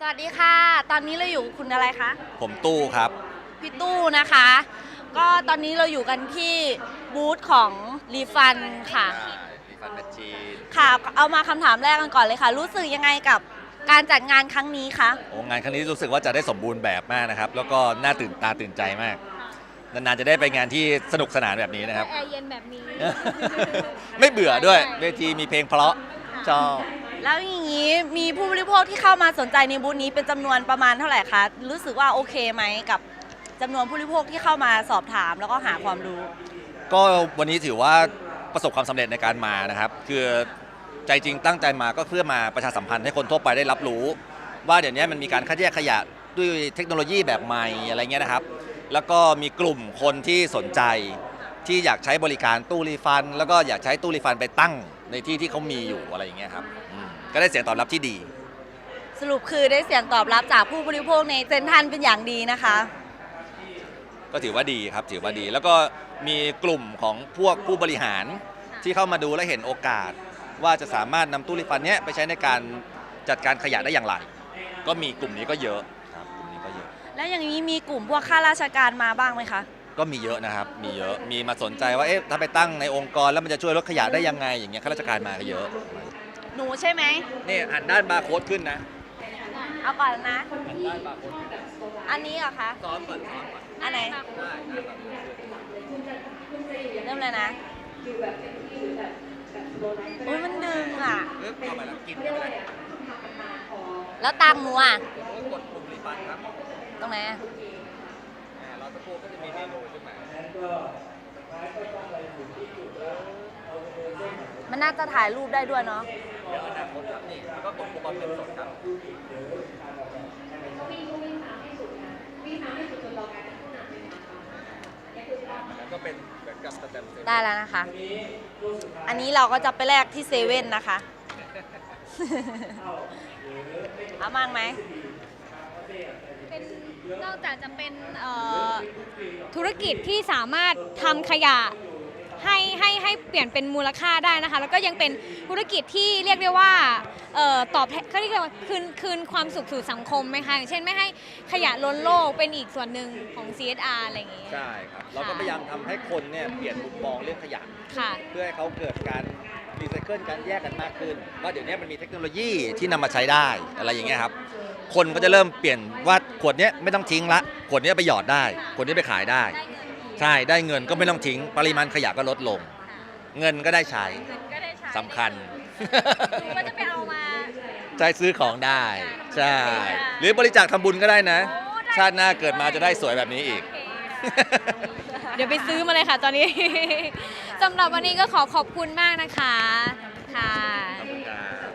สวัสดีค่ะ ตอนนี้เราอยู่กับคุณอะไรคะ ผมตู้ครับ พี่ตู้นะคะ ก็ตอนนี้เราอยู่กันที่บูธของรีฟันค่ะ รีฟันแมชชีนค่ะ เอามาคำถามแรกกันก่อนเลยค่ะ รู้สึกยังไงกับการจัดงานครั้งนี้คะ โอ้งานครั้งนี้รู้สึกว่าจะได้สมบูรณ์แบบมากนะครับ แล้วก็น่าตื่นตาตื่นใจมาก นานๆจะได้ไปงานที่สนุกสนานแบบนี้นะครับ แอร์เย็นแบบนี้ ไม่เบื่อด้วย เวทีมีเพลงเพราะชอบ แล้วอย่างนี้มีผู้บริโภคที่เข้ามาสนใจในบูธนี้เป็นจำนวนประมาณเท่าไหร่คะ รู้สึกว่าโอเคไหมกับจำนวนผู้บริโภคที่เข้ามาสอบถามแล้วก็หาความรู้ ก็วันนี้ถือว่าประสบความสำเร็จในการมานะครับ คือใจจริงตั้งใจมาก็เพื่อมาประชาสัมพันธ์ให้คนทั่วไปได้รับรู้ ว่าเดี๋ยวนี้มันมีการคัดแยกขยะด้วยเทคโนโลยีแบบใหม่อะไรเงี้ยนะครับ แล้วก็มีกลุ่มคนที่สนใจ ที่อยากใช้บริการตู้รีฟัน แล้วก็อยากใช้ตู้รีฟันไปตั้งในที่ที่เขามีอยู่อะไรอย่างเงี้ยครับอืมก็ได้เสียงตอบรับที่ดี สรุปคือได้เสียงตอบรับจากผู้บริโภคในเซนทรันเป็นอย่างดีนะคะ ก็ถือว่าดีครับถือว่าดี แล้วก็มีกลุ่มของพวกผู้บริหารที่เข้ามาดูและเห็นโอกาส ว่าจะสามารถนำตู้รีฟันเนี้ยไปใช้ในการจัดการขยะได้อย่างไร ก็มีกลุ่มนี้ก็เยอะครับกลุ่มนี้ก็เยอะ แล้วอย่างนี้มีกลุ่มพวกข้าราชการมาบ้างไหมคะ ก็มีเยอะนะครับ มีเยอะ มีมาสนใจว่า เอ๊ะ ถ้าไปตั้งในองค์กรแล้วมันจะช่วยลดขยะได้ยังไง อย่างเงี้ย ข้าราชการมาก็เยอะ หนูใช่ไหม นี่หันด้านบาร์โค้ดขึ้นนะเอาก่อนนะ หันด้านบาร์โค้ดอันนี้เหรอคะ ซ้อมก่อนซ้อมก่อนอันไหนเริ่มเลยนะอุ้ยมันดึงอะเริ่มเข้าไปแล้วกินเข้าไปแล้วแล้วตังค์หนูอะก็กดปุ่มรีฟันครับ ตรงไหนอะ อ่าเราสักครู่ก็จะมีเมนูขึ้นมา มันน่าจะถ่ายรูปได้ด้วยเนาะเดี๋ยวอนาคตครับนี่แล้วก็กดคูปองเงินสดครับแล้วก็เป็นเหมือนกับสแตมป์เซลล์ได้แล้วนะคะ อันนี้เราก็จะไปแลกที่เซเว่นนะคะ เอามั่งไหม เป็นนอกจากจะเป็นเอ่อธุรกิจที่สามารถทำขยะ ให้ให้ให้เปลี่ยนเป็นมูลค่าได้นะคะ แล้วก็ยังเป็นธุรกิจที่เรียกได้ว่าเอ่อตอบแทนเขาเรียกว่าคืนคืนความสุขสู่สังคมไหมคะอย่างเช่นไม่ให้ขยะล้นโลกเป็นอีกส่วนหนึ่งของ CSR อะไรอย่างงี้ใช่ครับ เราก็พยายามทำให้คนเนี่ยเปลี่ยนมุมมองเรื่องขยะ ค่ะ เพื่อให้เขาเกิดการรีไซเคิลการแยกกันมากขึ้นว่าเดี๋ยวนี้มันมีเทคโนโลยีที่นำมาใช้ได้อะไรอย่างเงี้ยครับ คนก็จะเริ่มเปลี่ยนว่าขวดเนี้ยไม่ต้องทิ้งละ ขวดเนี้ยไปหยอดได้ ขวดนี้ไปขายได้ ได้เงิน ใช่ได้เงินก็ไม่ต้องทิ้ง ปริมาณขยะก็ลดลง เงินก็ได้ใช้เงินก็ได้ใช้สำคัญ หนูก็จะไปเอามา ใช้ซื้อของได้ ใช่ได้หรือบริจาคทำบุญก็ได้นะ โอ้ได้ ชาติหน้าเกิดมาจะได้สวยแบบนี้อีกเดี๋ยวไปซื้อมาเลยค่ะตอนนี้ สำหรับวันนี้ก็ขอขอบคุณมากนะคะ ค่ะ ขอบคุณครับ